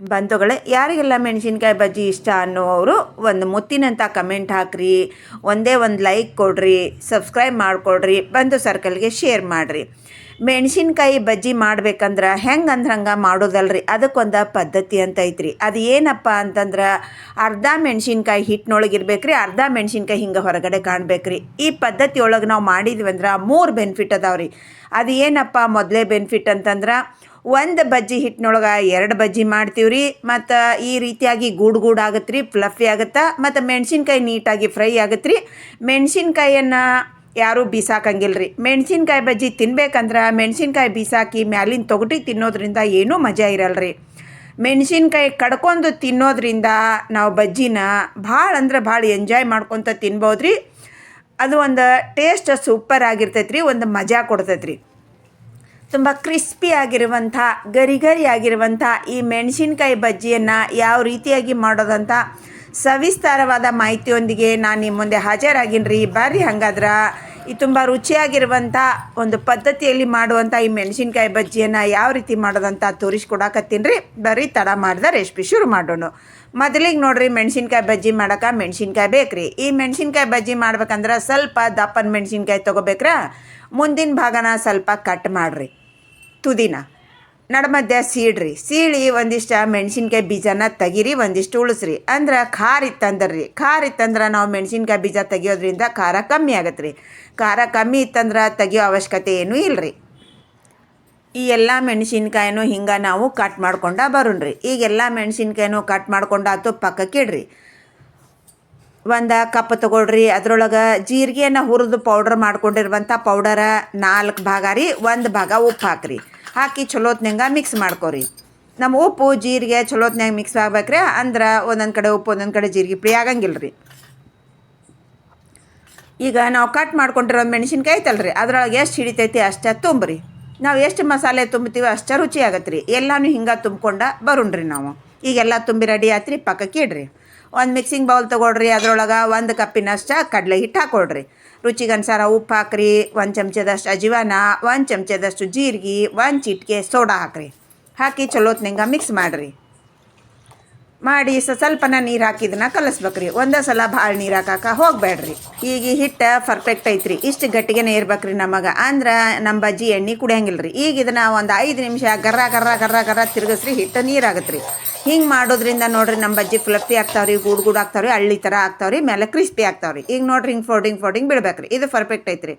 ಬಂಧುಗಳೇ, ಯಾರಿಗೆಲ್ಲ ಮೆಣಸಿನ್ಕಾಯಿ ಬಜ್ಜಿ ಇಷ್ಟ ಅನ್ನೋವರು ಒಂದು ಮುತ್ತಿನಂಥ ಕಮೆಂಟ್ ಹಾಕ್ರಿ, ಒಂದೇ ಒಂದು ಲೈಕ್ ಕೊಡ್ರಿ ಸಬ್ಸ್ಕ್ರೈಬ್ ಮಾಡಿಕೊಡ್ರಿ, ಬಂಧು ಸರ್ಕಲ್ಗೆ ಶೇರ್ ಮಾಡಿರಿ. ಮೆಣಸಿನ್ಕಾಯಿ ಬಜ್ಜಿ ಮಾಡ್ಬೇಕಂದ್ರೆ ಹೆಂಗೆ ಅಂದ್ರೆ ಹಂಗೆ ಮಾಡೋದಲ್ರಿ? ಅದಕ್ಕೊಂದು ಪದ್ಧತಿ ಅಂತ ಐತ್ರಿ. ಅದು ಏನಪ್ಪ ಅಂತಂದ್ರೆ ಅರ್ಧ ಮೆಣಸಿನ್ಕಾಯಿ ಹಿಟ್ಟಿನೊಳಗೆ ರೀ ಅರ್ಧ ಮೆಣಸಿನ್ಕಾಯಿ ಹಿಂಗೆ ಹೊರಗಡೆ ಕಾಣ್ಬೇಕ್ರಿ. ಈ ಪದ್ಧತಿ ಒಳಗೆ ನಾವು ಮಾಡಿದ್ವಿ ಅಂದ್ರೆ ಮೂರು ಬೆನಿಫಿಟ್ ಅದಾವ್ರಿ. ಅದು ಏನಪ್ಪ ಮೊದಲೇ ಬೆನಿಫಿಟ್ ಅಂತಂದ್ರೆ ಒಂದು ಬಜ್ಜಿ ಹಿಟ್ಟಿನೊಳಗೆ ಎರಡು ಬಜ್ಜಿ ಮಾಡ್ತೀವಿ ರೀ ಮತ್ತು ಈ ರೀತಿಯಾಗಿ ಗೂಡು ಗೂಡು ಆಗತ್ತೆ ರೀ ಫ್ಲಫಿ ಆಗುತ್ತೆ, ಮತ್ತು ಮೆಣಸಿನ್ಕಾಯಿ ನೀಟಾಗಿ ಫ್ರೈ ಆಗತ್ತೆ ರೀ ಮೆಣಸಿನ್ಕಾಯಿಯನ್ನು ಯಾರೂ ಬೀಸಾಕಂಗಿಲ್ಲ ರೀ ಮೆಣಸಿನ್ಕಾಯಿ ಬಜ್ಜಿ ತಿನ್ಬೇಕಂದ್ರೆ ಮೆಣಸಿನ್ಕಾಯಿ ಬೀಸಾಕಿ ಮ್ಯಾಲಿನ ತೊಗಟಿ ತಿನ್ನೋದ್ರಿಂದ ಏನೂ ಮಜಾ ಇರಲ್ಲ ರೀ ಮೆಣಸಿನ್ಕಾಯಿ ಕಡ್ಕೊಂಡು ತಿನ್ನೋದ್ರಿಂದ ನಾವು ಬಜ್ಜಿನ ಭಾಳ ಅಂದ್ರೆ ಭಾಳ ಎಂಜಾಯ್ ಮಾಡ್ಕೊತ ತಿನ್ಬೋದು ರೀ ಅದು ಒಂದು ಟೇಸ್ಟ್ ಸೂಪರ್ ಆಗಿರ್ತೈತೆ ರೀ ಒಂದು ಮಜಾ ಕೊಡ್ತೈತೆ ರೀ ತುಂಬ ಕ್ರಿಸ್ಪಿ ಆಗಿರುವಂಥ ಗರಿ ಗರಿ ಆಗಿರುವಂಥ ಈ ಮೆಣಸಿನ್ಕಾಯಿ ಬಜ್ಜಿಯನ್ನು ಯಾವ ರೀತಿಯಾಗಿ ಮಾಡೋದಂತ ಸವಿಸ್ತಾರವಾದ ಮಾಹಿತಿಯೊಂದಿಗೆ ನಾನು ನಿಮ್ಮ ಮುಂದೆ ಹಾಜರಾಗಿನ್ರಿ. ಬರ್ರಿ ಹಂಗಾದ್ರೆ. ಈ ತುಂಬ ರುಚಿಯಾಗಿರುವಂಥ ಒಂದು ಪದ್ಧತಿಯಲ್ಲಿ ಮಾಡುವಂಥ ಈ ಮೆಣಸಿನ್ಕಾಯಿ ಬಜ್ಜಿಯನ್ನು ಯಾವ ರೀತಿ ಮಾಡೋದಂತ ತೋರಿಸ್ಕೊಡಕತ್ತೀನಿ ರೀ ಬರ್ರಿ ತಡ ಮಾಡಿದ ರೆಸಿಪಿ ಶುರು ಮಾಡೋಣ. ಮೊದಲಿಗೆ ನೋಡಿರಿ ಮೆಣಸಿನ್ಕಾಯಿ ಬಜ್ಜಿ ಮಾಡೋಕೆ ಮೆಣಸಿನ್ಕಾಯಿ ಬೇಕ್ರಿ. ಈ ಮೆಣಸಿನ್ಕಾಯಿ ಬಜ್ಜಿ ಮಾಡ್ಬೇಕಂದ್ರೆ ಸ್ವಲ್ಪ ದಪ್ಪನ ಮೆಣಸಿನ್ಕಾಯಿ ತೊಗೋಬೇಕ್ರಾ. ಮುಂದಿನ ಭಾಗನ ಸ್ವಲ್ಪ ಕಟ್ ಮಾಡಿರಿ. ತುದಿನ ನಡ್ಮಧ್ಯ ಸೀಡ್ರಿ. ಸೀಳಿ ಒಂದಿಷ್ಟು ಮೆಣಸಿನ್ಕಾಯಿ ಬೀಜನ ತೆಗೀರಿ, ಒಂದಿಷ್ಟು ಉಳಿಸ್ರಿ. ಅಂದ್ರೆ ಖಾರ ಇತ್ತಂದ್ರಿ. ಖಾರ ಇತ್ತಂದ್ರೆ ನಾವು ಮೆಣಸಿನ್ಕಾಯಿ ಬೀಜ ತೆಗಿಯೋದ್ರಿಂದ ಖಾರ ಕಮ್ಮಿ ಆಗತ್ತೆ ರೀ ಖಾರ ಕಮ್ಮಿ ಇತ್ತಂದ್ರೆ ತೆಗಿಯೋ ಅವಶ್ಯಕತೆ ಏನೂ ಇಲ್ಲರಿ ಈ ಎಲ್ಲ ಮೆಣಸಿನ್ಕಾಯಿನೂ ಹಿಂಗೆ ನಾವು ಕಟ್ ಮಾಡ್ಕೊಂಡ ಬರೋಣ್ರಿ. ಈಗ ಎಲ್ಲ ಮೆಣಸಿನ್ಕಾಯಿನೂ ಕಟ್ ಮಾಡ್ಕೊಂಡಾತು ಪಕ್ಕಕ್ಕೆ ಇಡ್ರಿ. ಒಂದು ಕಪ್ ತೊಗೊಳ್ರಿ. ಅದ್ರೊಳಗೆ ಜೀರಿಗೆನ ಹುರಿದು ಪೌಡ್ರ್ ಮಾಡ್ಕೊಂಡಿರುವಂಥ ಪೌಡರ ನಾಲ್ಕು ಭಾಗ ರೀ, ಒಂದು ಭಾಗ ಉಪ್ಪು ಹಾಕ್ರಿ. ಹಾಕಿ ಚಲೋತ್ನಂಗ ಮಿಕ್ಸ್ ಮಾಡ್ಕೊರಿ. ನಮ್ಮ ಉಪ್ಪು, ಜೀರಿಗೆ ಚಲೋತ್ನಾಗ ಮಿಕ್ಸ್ ಆಗ್ಬೇಕ್ರಿ, ಅಂದ್ರೆ ಒಂದೊಂದು ಕಡೆ ಉಪ್ಪು, ಒಂದೊಂದು ಕಡೆ ಜೀರಿಗೆ ಪುಡಿ ಆಗಂಗಿಲ್ಲ ರೀ ಈಗ ನಾವು ಕಟ್ ಮಾಡ್ಕೊಂಡಿರೋ ಮೆಣಸಿನ್ಕಾಯಿ ರೀ ಅದ್ರೊಳಗೆ ಎಷ್ಟು ಹಿಡಿತೈತಿ ಅಷ್ಟೇ ತುಂಬ್ರಿ. ನಾವು ಎಷ್ಟು ಮಸಾಲೆ ತುಂಬ್ತೀವಿ ಅಷ್ಟೇ ರುಚಿ ಆಗತ್ತೆ ರೀ ಎಲ್ಲನೂ ಹಿಂಗೆ ತುಂಬ್ಕೊಂಡ ಬರೋಣ್ರಿ ನಾವು. ಈಗೆಲ್ಲ ತುಂಬಿ ರೆಡಿ ಆತ್ರಿ, ಪಕ್ಕಕ್ಕೆ ಇಡ್ರಿ. ಒಂದು ಮಿಕ್ಸಿಂಗ್ ಬೌಲ್ ತೊಗೊಳ್ರಿ, ಅದ್ರೊಳಗೆ ಒಂದು ಕಪ್ಪಿನಷ್ಟು ಕಡಲೆ ಹಿಟ್ಟು ಹಾಕೊಳ್ರಿ. ರುಚಿಗೆ ಅನುಸಾರ ಉಪ್ಪು ಹಾಕ್ರಿ, ಒಂದು ಚಮಚದಷ್ಟು ಅಜಿವಾನ ಒಂದು ಚಮಚದಷ್ಟು ಜೀರಿಗೆ, ಒಂದು ಚಿಟಿಕೆ ಸೋಡಾ ಹಾಕ್ರಿ. ಹಾಕಿ ಚಲೋತ್ನಿಂಗ ಮಿಕ್ಸ್ ಮಾಡಿರಿ. ಮಾಡಿ ಸ್ವಲ್ಪನ ನೀರು ಹಾಕಿದನ್ನ ಕಲಿಸ್ಬೇಕ್ರಿ. ಒಂದೇ ಸಲ ಭಾಳ ನೀರು ಹಾಕಕ್ಕೆ ಹೋಗಬೇಡ್ರಿ. ಈಗ ಹಿಟ್ಟು ಪರ್ಫೆಕ್ಟ್ ಐತ್ರಿ. ಇಷ್ಟು ಗಟ್ಟಿಗೆನೇ ಇರ್ಬೇಕ್ರಿ ನಮಗೆ. ಅಂದ್ರೆ ನಮ್ಮ ಬಜ್ಜಿ ಎಣ್ಣೆ ಕುಡಿಯಂಗಿಲ್ಲ ರೀ ಈಗ ಇದನ್ನ ಒಂದು ಐದು ನಿಮಿಷ ಗರ್ರ ಗರ್ರ ಗರ್ರ ಗರ್ರ ತಿರುಗಿಸ್ರಿ ಹಿಟ್ಟು ನೀರಾಗತ್ತೆ ರೀ ಹಿಂಗೆ ಮಾಡೋದ್ರಿಂದ ನೋಡ್ರಿ ನಮ್ಮ ಬಜ್ಜಿ ಫ್ಲಫಿ ಆಗ್ತಾವ್ರಿ, ಗೂಡು ಗೂಡು ಆಗ್ತಾವ್ರಿ, ಹಳ್ಳಿ ಥರ ಆಗ್ತಾವ್ರಿ ಮೇಲೆ ಕ್ರಿಸ್ಪಿ ಆಗ್ತಾವ್ರಿ. ಈಗ ನೋಡ್ರಿ ಹಿಂಗೆ ಫೋಲ್ಡಿಂಗ್ ಫೋಲ್ಡಿಂಗ್ ಬಿಡ್ಬೇಕ್ರಿ. ಇದು ಪರ್ಫೆಕ್ಟ್ ಐತ್ರಿ.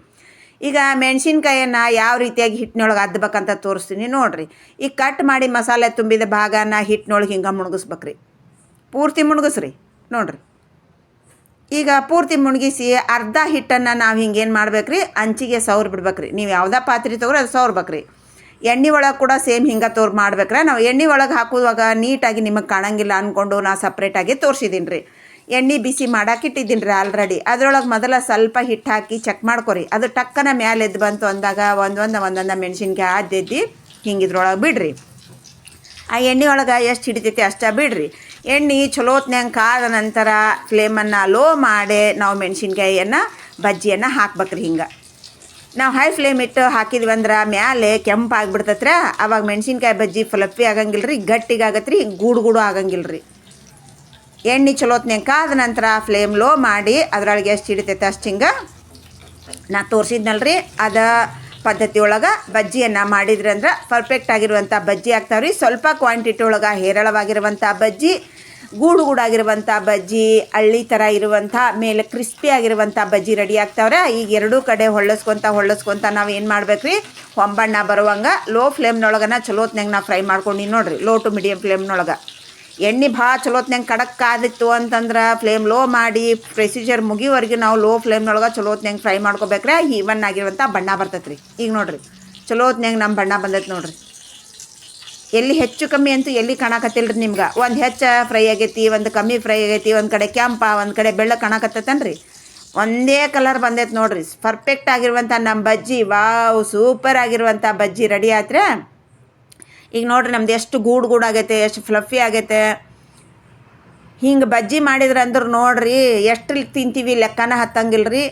ಈಗ ಮೆಣಸಿನ್ಕಾಯನ್ನು ಯಾವ ರೀತಿಯಾಗಿ ಹಿಟ್ಟಿನೊಳಗೆ ಅದ್ದಬೇಕಂತ ತೋರಿಸ್ತೀನಿ ನೋಡ್ರಿ. ಈಗ ಕಟ್ ಮಾಡಿ ಮಸಾಲೆ ತುಂಬಿದ ಭಾಗನ ಹಿಟ್ಟಿನೊಳಗೆ ಹಿಂಗೆ ಮುಣಗಿಸ್ಬೇಕ್ರಿ. ಪೂರ್ತಿ ಮುಣಗಿಸ್ರಿ ನೋಡ್ರಿ. ಈಗ ಪೂರ್ತಿ ಮುಣಗಿಸಿ ಅರ್ಧ ಹಿಟ್ಟನ್ನು ನಾವು ಹಿಂಗೇನು ಮಾಡ್ಬೇಕ್ರಿ? ಅಂಚಿಗೆ ಸೌರ್ ಬಿಡ್ಬೇಕ್ರಿ. ನೀವು ಯಾವುದೇ ಪಾತ್ರೆ ತೊಗೊರಿ ಅದು ಸೌರ್ಬೇಕ್ರಿ ಎಣ್ಣೆ ಒಳಗೆ ಕೂಡ ಸೇಮ್ ಹಿಂಗೆ ತೋರ್ ಮಾಡ್ಬೇಕ್ರೆ. ನಾವು ಎಣ್ಣೆ ಒಳಗೆ ಹಾಕುವಾಗ ನೀಟಾಗಿ ನಿಮಗೆ ಕಾಣಂಗಿಲ್ಲ ಅಂದ್ಕೊಂಡು ನಾ ಸಪ್ರೇಟಾಗಿ ತೋರಿಸಿದ್ದೀನಿ ರೀ ಎಣ್ಣೆ ಬಿಸಿ ಮಾಡಾಕಿಟ್ಟಿದ್ದೀನಿ ರೀ ಆಲ್ರೆಡಿ ಅದರೊಳಗೆ ಮೊದಲ ಸ್ವಲ್ಪ ಹಿಟ್ಟು ಹಾಕಿ ಚೆಕ್ ಮಾಡ್ಕೊರಿ. ಅದು ಟಕ್ಕನ ಮ್ಯಾಲೆ ಎದ್ದು ಬಂತು ಅಂದಾಗ ಒಂದೊಂದು ಒಂದೊಂದು ಮೆಣಸಿನ್ಕಾಯಿ ಆದ್ದೆದ್ದು ಹಿಂಗೆ ಇದ್ರೊಳಗೆ ಬಿಡ್ರಿ. ಆ ಎಣ್ಣೆ ಒಳಗೆ ಎಷ್ಟು ಹಿಡಿತೈತಿ ಅಷ್ಟೇ ಬಿಡ್ರಿ. ಎಣ್ಣೆ ಚಲೋತ್ನಂಗೆ ಕಾದ ನಂತರ ಫ್ಲೇಮನ್ನು ಲೋ ಮಾಡಿ ನಾವು ಮೆಣಸಿನ್ಕಾಯಿಯನ್ನು ಬಜ್ಜಿಯನ್ನು ಹಾಕ್ಬೇಕ್ರಿ ಹಿಂಗೆ. ನಾವು ಹೈ ಫ್ಲೇಮ್ ಇಟ್ಟು ಹಾಕಿದ್ವಿ ಅಂದ್ರೆ ಮ್ಯಾಲೆ ಕೆಂಪು ಅವಾಗ ಮೆಣಸಿನ್ಕಾಯಿ ಬಜ್ಜಿ ಫ್ಲಫಿ ಆಗಂಗಿಲ್ಲ ರೀ ಗಟ್ಟಿಗಾಗತ್ತೆ ರೀ ಗೂಡು ಗೂಡು ಆಗಂಗಿಲ್ಲ ರೀ ಎಣ್ಣೆ ಚಲೋತ್ನ್ಯಾಗ ಕಾದ ನಂತರ ಫ್ಲೇಮ್ ಲೋ ಮಾಡಿ ಅದರೊಳಗೆ ಎಷ್ಟು ಹಿಡಿತೈತೆ ಅಷ್ಟು ಹಿಂಗೆ ನಾ ತೋರಿಸಿದ್ನಲ್ರಿ. ಅದ ಪದ್ಧತಿ ಒಳಗೆ ಬಜ್ಜಿಯನ್ನು ಮಾಡಿದ್ರಿ ಅಂದ್ರೆ ಪರ್ಫೆಕ್ಟ್ ಆಗಿರುವಂಥ ಬಜ್ಜಿ ಆಗ್ತಾವ್ರಿ. ಸ್ವಲ್ಪ ಕ್ವಾಂಟಿಟಿ ಒಳಗೆ ಹೇರಳವಾಗಿರುವಂಥ ಬಜ್ಜಿ. ಗೂಡು ಗೂಡಾಗಿರುವಂಥ ಬಜ್ಜಿ, ಹಳ್ಳಿ ಥರ ಇರುವಂಥ ಮೇಲೆ ಕ್ರಿಸ್ಪಿ ಆಗಿರುವಂಥ ಬಜ್ಜಿ ರೆಡಿ ಆಗ್ತಾವ್ರೆ. ಈಗ ಎರಡೂ ಕಡೆ ಹೊಳ್ಳಸ್ಕೊತ ಹೊಳ್ಳಸ್ಕೊತ ನಾವು ಏನು ಮಾಡ್ಬೇಕು ರೀ ಹೊಂಬಣ್ಣ ಬರುವಂಗೆ ಲೋ ಫ್ಲೇಮ್ನೊಳಗನ ಚಲೋತ್ನಾಗ ನಾವು ಫ್ರೈ ಮಾಡ್ಕೊಂಡು ನೋಡ್ರಿ. ಲೋ ಟು ಮೀಡಿಯಮ್ ಫ್ಲೇಮ್ನೊಳಗೆ ಎಣ್ಣೆ ಭಾಳ ಚಲೋತ್ನಾಗ ಕಡಕ್ ಕಾದಿತ್ತು ಅಂತಂದ್ರೆ ಫ್ಲೇಮ್ ಲೋ ಮಾಡಿ ಪ್ರೊಸೀಜರ್ ಮುಗಿವರೆಗೆ ನಾವು ಲೋ ಫ್ಲೇಮ್ನೊಳಗೆ ಚಲೋತ್ನಾಗ ಫ್ರೈ ಮಾಡ್ಕೋಬೇಕ್ರೆ. ಈವನ್ ಆಗಿರುವಂಥ ಬಣ್ಣ ಬರ್ತೈತೆ ರೀ ಈಗ ನೋಡ್ರಿ. ಚಲೋತ್ನಾಗ ನಮ್ಮ ಬಣ್ಣ ಬಂದೈತೆ ನೋಡ್ರಿ. ಎಲ್ಲಿ ಹೆಚ್ಚು ಕಮ್ಮಿ ಅಂತೂ ಎಲ್ಲಿ ಕಾಣಕತ್ತಿಲ್ಲ ರೀ ನಿಮ್ಗೆ? ಒಂದು ಹೆಚ್ಚು ಫ್ರೈ ಆಗೈತಿ, ಒಂದು ಕಮ್ಮಿ ಫ್ರೈ ಆಗೈತಿ, ಒಂದು ಕಡೆ ಕೆಂಪ, ಒಂದು ಕಡೆ ಬೆಳ್ಳ ಕಾಣಕತ್ತೈತನ್ರಿ. ಒಂದೇ ಕಲರ್ ಬಂದೈತೆ ನೋಡ್ರಿ. ಪರ್ಫೆಕ್ಟ್ ಆಗಿರುವಂಥ ನಮ್ಮ ಬಜ್ಜಿ, ವಾವ್ ಸೂಪರ್ ಆಗಿರುವಂಥ ಬಜ್ಜಿ ರೆಡಿ ಆತ್ರೆ. ಈಗ ನೋಡ್ರಿ ನಮ್ದು ಎಷ್ಟು ಗೂಡು ಗೂಡು ಆಗೈತೆ, ಎಷ್ಟು ಫ್ಲಫಿ ಆಗೈತೆ. ಹಿಂಗೆ ಬಜ್ಜಿ ಮಾಡಿದ್ರೆ ಅಂದ್ರೆ ನೋಡ್ರಿ ಎಷ್ಟು ತಿಂತೀವಿ ಲೆಕ್ಕನ ಹತ್ತಂಗಿಲ್ಲ ರೀ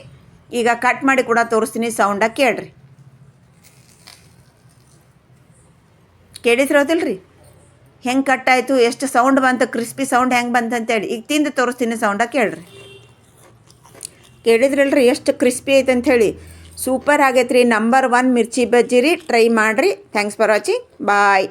ಈಗ ಕಟ್ ಮಾಡಿ ಕೂಡ ತೋರಿಸ್ತೀನಿ ಸೌಂಡಾಗಿ ಕೇಳ್ರಿ. ಕೇಳಿಸಿರೋದಿಲ್ಲ ರೀ ಹೆಂಗೆ ಕಟ್ಟಾಯಿತು, ಎಷ್ಟು ಸೌಂಡ್ ಬಂತು ಕ್ರಿಸ್ಪಿ ಸೌಂಡ್ ಹೆಂಗೆ ಬಂತು ಅಂತೇಳಿ ಈಗ ತಿಂದು ತೋರಿಸ್ತೀನಿ ಸೌಂಡ ಕೇಳ್ರಿ. ಕೇಳಿದ್ರಲ್ರಿ, ಎಷ್ಟು ಕ್ರಿಸ್ಪಿ ಐತೆ ಅಂಥೇಳಿ ಸೂಪರ್ ಆಗೈತೆ ರೀ ನಂಬರ್ ಒನ್ ಮಿರ್ಚಿ ಬಜ್ಜಿ ರೀ ಟ್ರೈ ಮಾಡಿರಿ. Thanks for watching bye